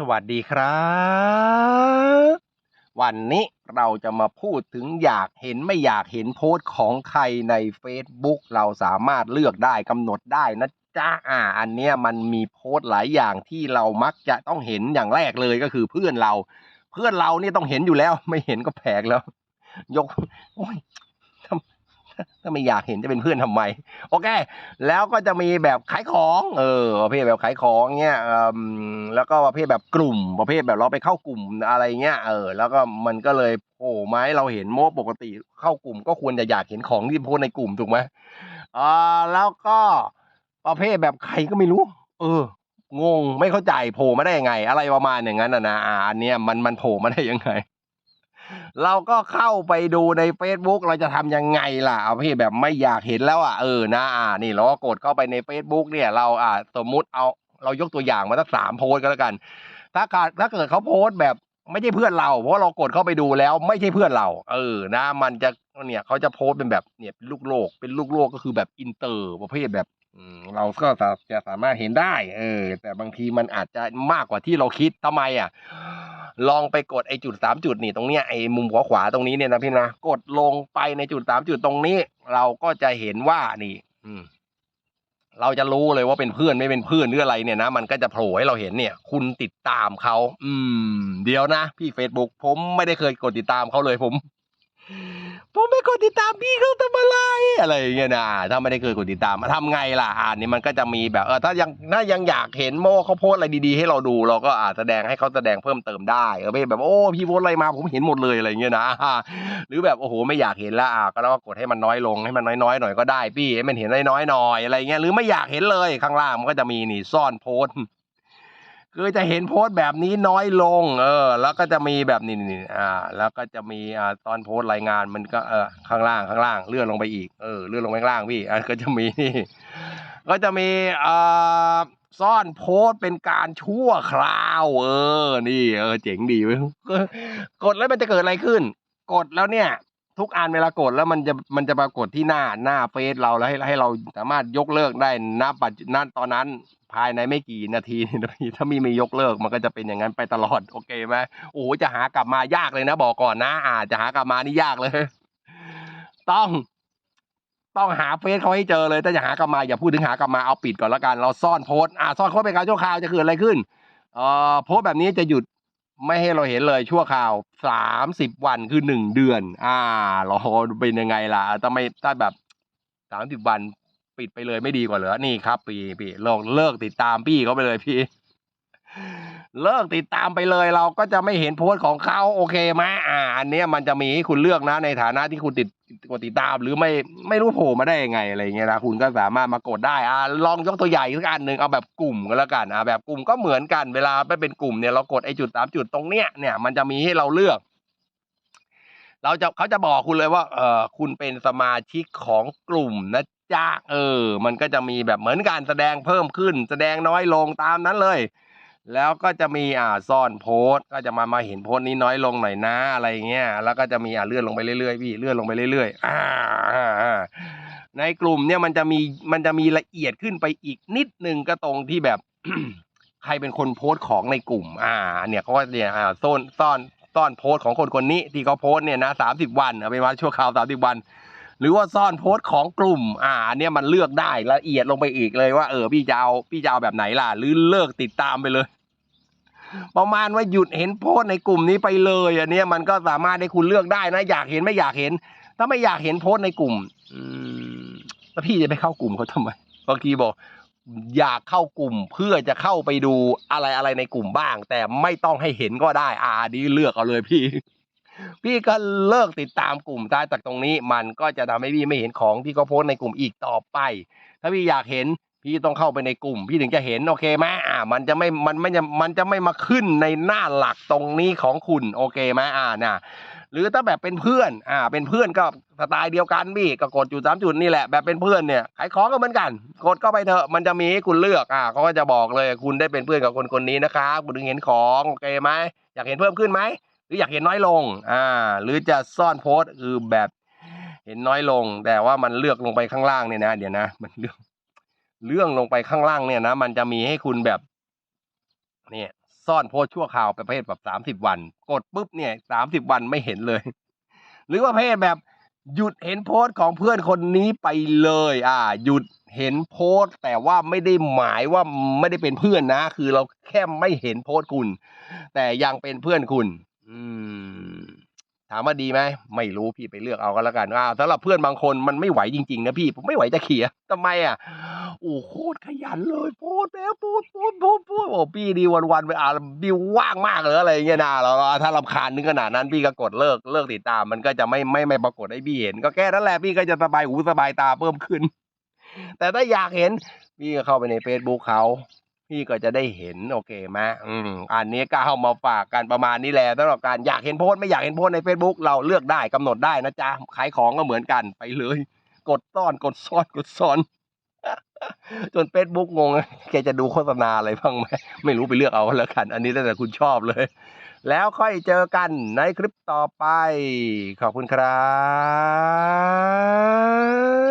สวัสดีครับ วันนี้เราจะมาพูดถึงอยากเห็นไม่อยากเห็นโพสต์ของใครใน Facebook เราสามารถเลือกได้กำหนดได้นะจ๊ะอ่า อันเนี้ยมันมีโพสต์หลายอย่างที่เรามักจะต้องเห็นอย่างแรกเลยก็คือเพื่อนเรา เพื่อนเราเนี่ยต้องเห็นอยู่แล้ว ไม่เห็นก็แปลกแล้ว ยกโอ้ย ถ้าไม่อยากเห็นจะเป็นเพื่อนทำไม โอเค แล้วก็จะมีแบบขายของ เออ ประเภทแบบขายของเงี้ยแล้วก็ประเภทแบบกลุ่ม ประเภทแบบเราไปเข้ากลุ่มอะไรเงี้ย เออ แล้วก็มันก็เลยโผล่มาให้เราเห็นโมปกติเข้ากลุ่ม ก็ควรจะอยากเห็นของที่โพสในกลุ่มถูกไหมอ่า แล้วก็ประเภทแบบใครก็ไม่รู้ เออ งง ไม่เข้าใจโผล่มาได้ยังไง อะไรประมาณอย่างนั้นนะนะอ่าอันเนี้ยมันมันโผล่มาได้ยังไง เราก็เข้าไปดูใน Facebook เราจะทำยังไงล่ะ เอาพี่แบบไม่อยากเห็นแล้วอะเออนะอ่านี่เราก็กดเข้าไปใน Facebook เนี่ยเราอ่าสมมุติเอาเรายกตัวอย่างมาสักสามโพสก็แล้วกัน ถ้ากิดถ้าเกิดเขาโพสแบบไม่ใช่เพื่อนเรา เพราะเรากดเข้าไปดูแล้วไม่ใช่เพื่อนเรา เออนะ มันจะเนี่ยเขาจะโพสเป็นแบบเนี่ยเป็นลูกโลกเป็นลูกโลกก็คือแบบอินเตอร์ประเภทแบบ เราก็จะสามารถเห็นได้ เออ แต่บางทีมันอาจจะมากกว่าที่เราคิดทำไมอะ ลองไปกดไอ้จุดสามจุดนี่ตรงเนี้ยไอ้มุมขวาขวาตรงนี้เนี่ยนะพี่นะกดลงไปในจุดสามจุดตรงนี้ เราก็จะเห็นว่านี่ อืม เราจะรู้เลยว่าเป็นเพื่อนไม่เป็นเพื่อนหรืออะไรเนี่ยนะมันก็จะโผล่ให้เราเห็นเนี่ย คุณติดตามเขาอืม เดี๋ยวนะพี่ Facebook ผมไม่ได้เคยกดติดตามเขาเลยผม ผมไม่กดติดตามพี่เขาทำอะไรอะไรอย่างเงี้ยนะถ้าไม่ได้เคยกดติดตามทำไงล่ะอ่านนี่มันก็จะมีแบบเออถ้ายังถ้ายังอยากเห็นโมเขาโพสอะไรดีๆ ให้เราดูเราก็อาจแสดงให้เขาแสดงเพิ่มเติมได้เออไม่แบบโอ้พี่โพสอะไรมาผมเห็นหมดเลยอะไรเงี้ยนะหรือแบบโอ้โหไม่อยากเห็นละอะก็แล้วก็กดให้มันน้อยลงให้มันน้อยๆหน่อยก็ได้พี่ให้มันเห็นน้อยๆหน่อยอะไรเงี้ยหรือไม่อยากเห็นเลยข้างล่างมันก็จะมีนี่ซ่อนโพส คือจะเห็นโพสต์แบบนี้น้อยลง เออ แล้วก็จะมีแบบนี้นี่อ่า แล้วก็จะมีอ่าตอนโพสต์รายงานมันก็เออข้างล่างข้างล่างเลื่อนลงไปอีกเออเลื่อนลงไปข้างล่างพี่อะก็จะมีนี่ก็จะมีอ่าซ่อนโพสต์เป็นการชั่วคราว เออ นี่ เออเจ๋งดีเว้ยกดแล้วมันจะเกิดอะไรขึ้น กดแล้วเนี่ย ทุกอันเวลากดแล้วมันจะมันจะปรากฏที่หน้าหน้าเฟซเราแล้วให้ให้เราสามารถยกเลิกได้นับปัจจุนันตอนนั้นภายในไม่กี่นาทีนะพี่ถ้ามีไม่ยกเลิกมันก็จะเป็นอย่างนั้นไปตลอดโอเคไหมโอ้โหจะหากลับมายากเลยนะ บอกก่อนนะอ่าจะหากลับมานี่ยากเลย ต้อง ต้องหาเฟซเขาให้เจอเลยถ้าจะหากลับมาอย่าพูดถึงหากลับมาเอาปิดก่อนล้วกัน เราซ่อนโพสอ่าซ่อนโพสเป็นการชั่วคราวจะเกิดอะไรขึ้นเอ่อโพสแบบนี้จะหยุด ไม่ให้เราเห็นเลยชั่วคราวสามสิบวันคือหนึ่งเดือน อ่า เราเป็นยังไงล่ะถ้าไม่ถ้าแบบสามสิบวันปิดไปเลยไม่ดีกว่าเหรอนี่ครับ พี่พี่เลิกเลิกติดตามพี่เขาไปเลยพี่ เลิกติดตามไปเลยเราก็จะไม่เห็นโพสต์ของเขาโอเคไหมอ่าอันเนี้ยมันจะมีให้คุณเลือกนะในฐานะที่คุณติดกดติดตามหรือไม่ไม่รู้โผล่มาได้ยังไงอะไรเงี้ยนะคุณก็สามารถมากดได้อ่าลองยกตัวอย่อีกสักอันหนึ่งเอาแบบกลุ่มก็แล้วกันอ่าแบบกลุ่มก็เหมือนกันเวลาไปเป็นกลุ่มเนี่ยเรากดไอ้จุดสามจุดตรงเนี้ยเนี่ยมันจะมีให้เราเลือกเราจะเขาจะบอกคุณเลยว่า เออคุณเป็นสมาชิกของกลุ่มนะจ๊ะเออ มันก็จะมีแบบเหมือนการแสดงเพิ่มขึ้น แสดงน้อยลงตามนั้นเลย แล้วก็จะมีอ่าซ่อนโพสก็จะมามาเห็นโพสนี้น้อยลงหน่อยนะอะไรเงี้ยแล้วก็จะมีอ่าเลื่อนลงไปเรื่อยๆพี่เลื่อนลงไปเรื่อยๆอ่าอ่าในกลุ่มเนี่ยมันจะมีมันจะมีละเอียดขึ้นไปอีกนิดนึงก็ตรงที่แบบ ใครเป็นคนโพสต์ของในกลุ่ม อ่า เนี่ยเขาก็เนี่ยอ่าซ่อนซ่อนซ่อนโพสต์ของคนคนนี้ที่เขาโพสต์เนี่ยนะสามสิบวันเอาไปนว่าชั่วคราวสามสิบวันหรือว่าซ่อนโพสต์ของกลุ่ม อ่าเนี้ยมันเลือกได้ละเอียดลงไปอีกเลยว่าเออพี่จะเอาพี่จะเอาแบบไหนล่ะ หรือเลิกติดตามไปเลย ประมาณว่าหยุดเห็นโพสในกลุ่มนี้ไปเลยอันนี้มันก็สามารถให้คุณเลือกได้นะ อยากเห็นไม่อยากเห็น ถ้าไม่อยากเห็นโพสในกลุ่มอมแล้วพี่จะไปเข้ากลุ่มเขาทำไมบางทีบอก อยากเข้ากลุ่มเพื่อจะเข้าไปดูอะไรอะไรในกลุ่มบ้าง แต่ไม่ต้องให้เห็นก็ได้ อ่าดีเลือกเอาเลยพี่ พี่ก็เลิกติดตามกลุ่มได้จากตรงนี้ มันก็จะทำให้พี่ไม่เห็นของที่เขาโพสในกลุ่มอีกต่อไป ถ้าพี่อยากเห็น พี่ต้องเข้าไปในกลุ่ม พี่ถึงจะเห็นโอเคไหมอ่า มันจะไม่มันไม่จะมันจะไม่มาขึ้นในหน้าหลักตรงนี้ของคุณโอเคไหมอ่าน่ะหรือถ้าแบบเป็นเพื่อน อ่า เป็นเพื่อนก็สไตล์เดียวกันพี่ก็กดจุดสามจุดนี่แหละแบบเป็นเพื่อนเนี่ยขายของก็เหมือนกัน กดเข้าไปเถอะมันจะมีให้คุณเลือกอ่าเขาก็จะบอกเลยคุณได้เป็นเพื่อนกับคนคนนี้นะครับคุณถึงเห็นของโอเคไหมอยากเห็นเพิ่มขึ้นไหมหรืออยากเห็นน้อยลง อ่า หรือจะซ่อนโพสต์คือแบบ เห็นน้อยลง แต่ว่ามันเลือกลงไปข้างล่างเนี่ยนะ เดี๋ยวนะ มันเลือก เรื่องลงไปข้างล่างเนี่ยนะ มันจะมีให้คุณแบบ เนี่ยซ่อนโพสชั่วคราวประเภทแบบสามสิบวัน กดปุ๊บเนี่ยสามสิบวันไม่เห็นเลย หรือว่าประเภทแบบหยุดเห็นโพสต์ของเพื่อนคนนี้ไปเลย อ่า หยุดเห็นโพสต์แต่ว่าไม่ได้หมายว่าไม่ได้เป็นเพื่อนนะ คือเราแค่ไม่เห็นโพสต์คุณ แต่ยังเป็นเพื่อนคุณ อืม ถามว่าดีไหมไม่รู้พี่ไปเลือกเอาก็แล้วกันอ่าสำหรับเพื่อนบางคนมันไม่ไหวจริงๆนะพี่ผมไม่ไหวจะเขียทำไมอะ อ้โคตรขยันเลยพสต์แล้วพสต์โพสต์โพสต์โพสต์โอ้พี่ดีวันๆไปอ่านบิวว่างมากเลยอะไรเงี้ยนะแล้วถ้ารำคาญถึงขนาดนั้นพี่ก็กดเลิกเลิกติดตามมันก็จะไม่ไม่ไม่ปรากฏให้พี่เห็น ก็แค่นั้นแหละพี่ก็จะสบายหูสบายตาเพิ่มขึ้น แต่ถ้าอยากเห็น พี่ก็เข้าไปใน Facebook เขาพี่ก็จะได้เห็นโอเคไหมอืมอันนี้ก็เอามาฝากกันประมาณนี้แหละสำหรับการอยากเห็นโพสไม่อยากเห็นโพสใน Facebook เราเลือกได้กำหนดได้นะจ๊ะขายของก็เหมือนกันไปเลย กดซ่อนกดซ่อนกดซ่อน จนเฟซบุ๊กงงแกจะดูโฆษณาอะไรบ้างไหมไม่รู้ไปเลือกเอาแล้วกัน อันนี้แล้วแต่คุณชอบเลย แล้วค่อยเจอกันในคลิปต่อไป ขอบคุณครับ